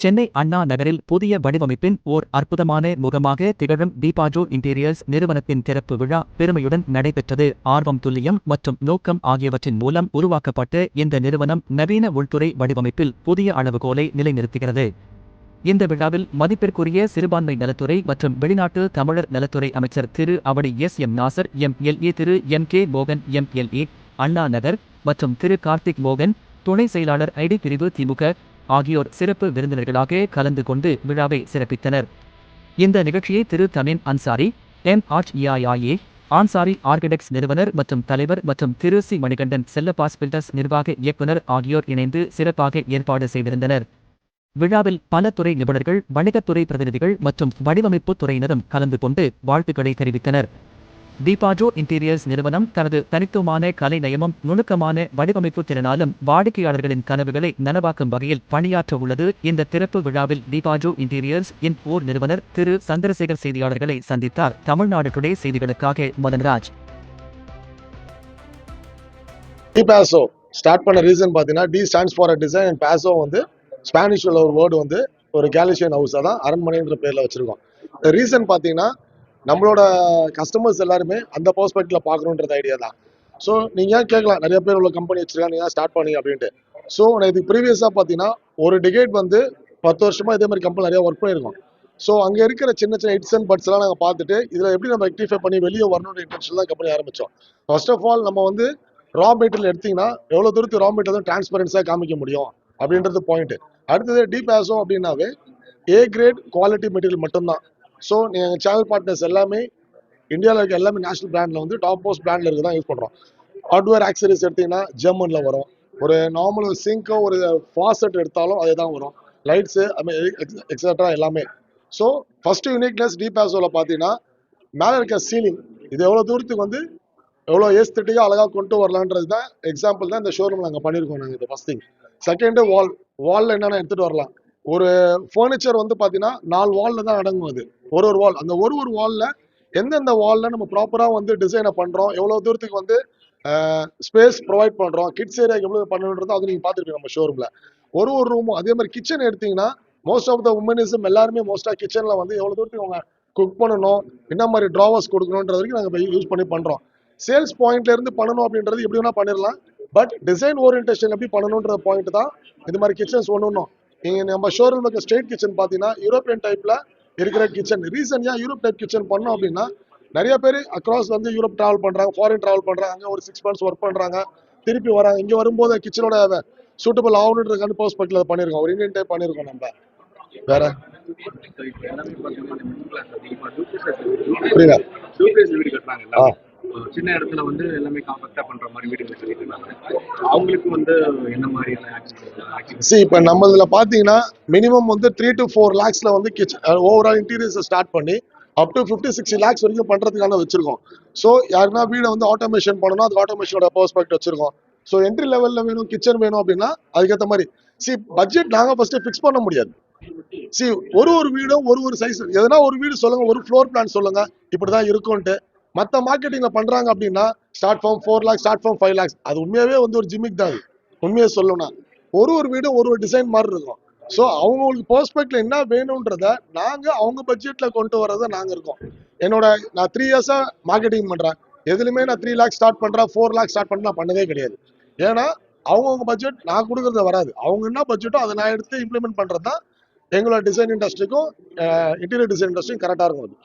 சென்னை அண்ணா நகரில் புதிய வடிவமைப்பின் ஓர் அற்புதமான முகமாக திகழும் தீபாஜோ இன்டீரியர்ஸ் நிறுவனத்தின் திறப்பு விழா பெருமையுடன் நடைபெற்றது. ஆர்வம் துல்லியம் மற்றும் நோக்கம் ஆகியவற்றின் மூலம் உருவாக்கப்பட்ட இந்த நிறுவனம் நவீன உள்துறை வடிவமைப்பில் புதிய அளவுகோலை நிலைநிறுத்துகிறது. இந்த விழாவில் மதிப்பிற்குரிய சிறுபான்மை நலத்துறை மற்றும் வெளிநாட்டு தமிழர் நலத்துறை அமைச்சர் திரு Avadi S M Nasar M L A Thiru M K மோகன் M L A Anna Nagar மற்றும் திரு கார்த்திக் மோகன் துணை செயலாளர் ஐடி பிரிவு திமுக ஆகியோர் சிறப்பு விருந்தினர்களாக கலந்து கொண்டு விழாவை சிறப்பித்தனர். இந்த நிகழ்ச்சியை திரு. Tamin Ansari M. Arch EIA Ansari architects நிறுவனர் மற்றும் தலைவர் மற்றும் திரு. சி. மணிகண்டன் செல்லபாஸ் பில்டர்ஸ் நிர்வாக இயக்குனர் ஆகியோர் இணைந்து சிறப்பாக ஏற்பாடு செய்திருந்தனர். விழாவில் பல துறை நிபுணர்கள் வணிகத்துறை பிரதிநிதிகள் மற்றும் வடிவமைப்பு துறையினரும் கலந்து கொண்டு வாழ்த்துக்களை தெரிவித்தனர். தீபாஜோ இன்டீரியர்ஸ் நிறுவனம் தனது தனித்துவமான கலை நயமும் நுணுக்கமான வடிவமைப்பு திறனாலும் வாடிக்கையாளர்களின் கனவுகளை நனவாக்கும் வகையில் பணியாற்ற உள்ளது. இந்த திறப்பு விழாவில் தீபாஜோ இன்டீரியர்ஸ் இன் ஓர் நிறுவனர் திரு. சந்திரசேகர் செய்தியாளர்களை சந்தித்தார். தமிழ்நாடு டுடே செய்திகளுக்காக மதன்ராஜ். டி ஸ்டார்ட் பண்ண ரீசன் பார்த்தீங்கன்னா D stands for a design and paso வந்து ஸ்பானிஷ்ல ஒரு வேர்டு வந்து ஒரு கேலிஷியன் ஹவுஸ் தான் அரண்மனைன்ற பேரில் வச்சிருக்கோம். ரீசன் பார்த்தீங்கன்னா நம்மளோட கஸ்டமர்ஸ் எல்லாருமே அந்த பர்ஸ்பெக்டில் பார்க்கணுன்றது ஐடியா தான். ஸோ நீங்கள் ஏன் கேட்கலாம்? நிறைய பேர் உள்ள கம்பெனி வச்சிருக்காங்க நீங்கள் ஸ்டார்ட் பண்ணி அப்படின்ட்டு. ஸோ இதுக்கு ப்ரீவியஸாக பார்த்தீங்கன்னா ஒரு டிகேட் வந்து பத்து வருஷமா இதே மாதிரி கம்பெனி நிறைய ஒர்க் பண்ணியிருக்கோம். ஸோ அங்கே இருக்கிற சின்ன சின்ன இட்ஸ் அண்ட் பட்ஸ் எல்லாம் நாங்கள் பார்த்துட்டு இதில் எப்படி நம்ம ரெக்டிஃபை பண்ணி வெளியே வரணுன்ற இன்டென்ஷன் தான் கம்பெனி ஆரம்பித்தோம் ஃபர்ஸ்ட் ஆஃப் ஆல் நம்ம வந்து ரா மெட்டீரியல் எடுத்தீங்கன்னா எவ்வளோ தூரத்து ரா மெட்டீரியல் டிரான்ஸ்பரன்ஸாக காமிக்க முடியும் அப்படின்றது பாயிண்ட் அடுத்தது டீப் ஆசோ அப்படின்னாவே ஏ கிரேட் குவாலிட்டி மெட்டீரியல் மட்டும்தான். ஸோ நீங்கள் சேனல் பார்ட்னர்ஸ் எல்லாமே இந்தியாவில் இருக்க எல்லாமே நேஷனல் பிராண்டில் வந்து டாப் மோஸ்ட் பிராண்டில் இருக்க தான் யூஸ் பண்ணுறோம் ஹார்ட்வேர் ஆக்சரிஸ் எடுத்தீங்கன்னா ஜெர்மனில் வரும். ஒரு நார்மல் சிங்கோ ஒரு ஃபாசட் எடுத்தாலும் அதே தான் வரும். லைட்ஸு எக்ஸட்ரா எல்லாமே. ஸோ ஃபர்ஸ்ட் யூனிக்னஸ் டிபாசோவில் பார்த்தீங்கன்னா மேலே இருக்க சீலிங் இது எவ்வளோ தூரத்துக்கு வந்து எவ்வளோ ஏஸ்தட்டிக்காக அழகாக கொண்டு வரலான்றது தான் எக்ஸாம்பிள் தான் இந்த ஷோரூம் நாங்கள் பண்ணியிருக்கோம் நாங்கள் இது ஃபஸ்ட் திங் செகண்டு வால் வாலில் என்னென்ன எடுத்துகிட்டு வரலாம்? ஒரு ஃபர்னிச்சர் வந்து பார்த்தீங்கன்னா நாலு வாலில் தான் அடங்கும் அது. ஒரு ஒரு வால் அந்த ஒரு ஒரு வாலில் எந்தெந்த வாலில் நம்ம ப்ராப்பராக வந்து டிசைனை பண்ணுறோம் எவ்வளோ தூரத்துக்கு வந்து ஸ்பேஸ் ப்ரொவைட் பண்ணுறோம் கிட்ஸ் ஏரியா எவ்வளோ பண்ணணுன்றதோ அது நீங்கள் பார்த்துருப்பீங்க நம்ம ஷோரூமில் ஒரு ஒரு ரூமும் அதே மாதிரி கிச்சன் எடுத்தீங்கன்னா மோஸ்ட் ஆஃப் த உமனிசம் எல்லாருமே மோஸ்ட்டாக கிச்சனில் வந்து எவ்வளோ தூரத்துக்கு அவங்க குக் பண்ணணும் என்ன மாதிரி ட்ராவர்ஸ் கொடுக்கணுன்றது வரைக்கும் நாங்கள் யூஸ் பண்ணி பண்ணுறோம் சேல்ஸ் பாயிண்ட்லேருந்து பண்ணணும் அப்படின்றது எப்படி வேணால் பண்ணிடலாம் பட் டிசைன் ஓரியன்டேஷன் எப்படி பண்ணணுன்ற பாயிண்ட் தான் இது மாதிரி கிச்சன்ஸ் ஒன்று ஒன்றும் நீங்க நம்ம ஷோரூம் இருக்க ஸ்ட்ரெயிட் கிச்சன் பார்த்தீங்கன்னா யூரோப்பியன் டைப்ல இருக்கிற கிச்சன் ரீசன் ஏன் யூரோப் டைப் கிச்சன் பண்ணோம் அப்படின்னா நிறைய பேர் அக்ராஸ் வந்து யூரோப் டிராவல் பண்றாங்க ஃபாரின் டிராவல் பண்றாங்க அங்க ஒரு சிக்ஸ் மந்த்ஸ் ஒர்க் பண்றாங்க திருப்பி வராங்க. இங்க வரும்போது கிச்சனோட சூட்டபிள் ஆகணுன்றதுக்கான பர்ஸ்பெக்டிவ்ல பண்ணிருக்கோம். ஒரு இந்தியன் டைப் பண்ணிருக்கோம் நம்ம. வேற? பாத்தீங்கன்னா புரியல சின்ன இடத்துல வந்து எல்லாமே காம்பேக்டா பண்ற மாதிரி வீடுகள் சொல்லிட்டு அவங்களுக்கு வந்து என்ன மாதிரியான சி இப்போ நம்ம இதில் பார்த்தீங்கன்னா மினிமம் வந்து த்ரீ டு ஃபோர் லேக்ஸில் வந்து கிச்சன் ஓவரால் இன்டீரியர்ஸை ஸ்டார்ட் பண்ணி up to fifty sixty lakhs வரைக்கும் பண்ணுறதுக்கான வச்சிருக்கோம். ஸோ யாருன்னா வீடை வந்து ஆட்டோமேஷன் பண்ணணும் அது ஆட்டோமேஷனோட பர்ஸ்பெக்ட் வச்சிருக்கோம். ஸோ என்ட்ரி லெவலில் வேணும் கிச்சன் வேணும் அப்படின்னா அதுக்கேற்ற மாதிரி. சி பட்ஜெட் நாங்கள் ஃபஸ்ட்டு ஃபிக்ஸ் பண்ண முடியாது. சி ஒரு ஒரு வீடும் ஒரு ஒரு சைஸ் எதனா ஒரு வீடு சொல்லுங்க ஒரு ஃப்ளோர் பிளான் சொல்லுங்க இப்படி தான் இருக்கும்ட்டு மற்ற மார்க்கெட்டிங்ல பண்றாங்க அப்படின்னா start from four lakhs start from five lakhs அது உண்மையாவே வந்து ஒரு ஜிமிக் தான் அது. உண்மையை சொல்லணும்னா. ஒரு ஒரு வீடும் ஒரு ஒரு டிசைன் மாதிரி இருக்கும். ஸோ அவங்களுக்கு பர்ஸ்பெக்ட்ல என்ன வேணுன்றத நாங்க அவங்க பட்ஜெட்ல கொண்டு வரத நாங்க இருக்கோம். என்னோட நான் த்ரீ இயர்ஸா மார்க்கெட்டிங் பண்றேன். எதுலையுமே நான் த்ரீ லேக்ஸ் ஸ்டார்ட் பண்றேன் ஃபோர் லேக்ஸ் ஸ்டார்ட் பண்ண நான் பண்ணதே கிடையாது. ஏன்னா அவங்கவுங்க பட்ஜெட் நான் கொடுக்கறது வராது. அவங்க என்ன பட்ஜெட்டோ அதை நான் எடுத்து இம்ப்ளிமெண்ட் பண்றது தான் எங்களோட டிசைன் இண்டஸ்ட்ரிக்கும் இன்டீரியர் டிசைன் இண்டஸ்ட்ரியும் கரெக்டாக இருக்கும் அது.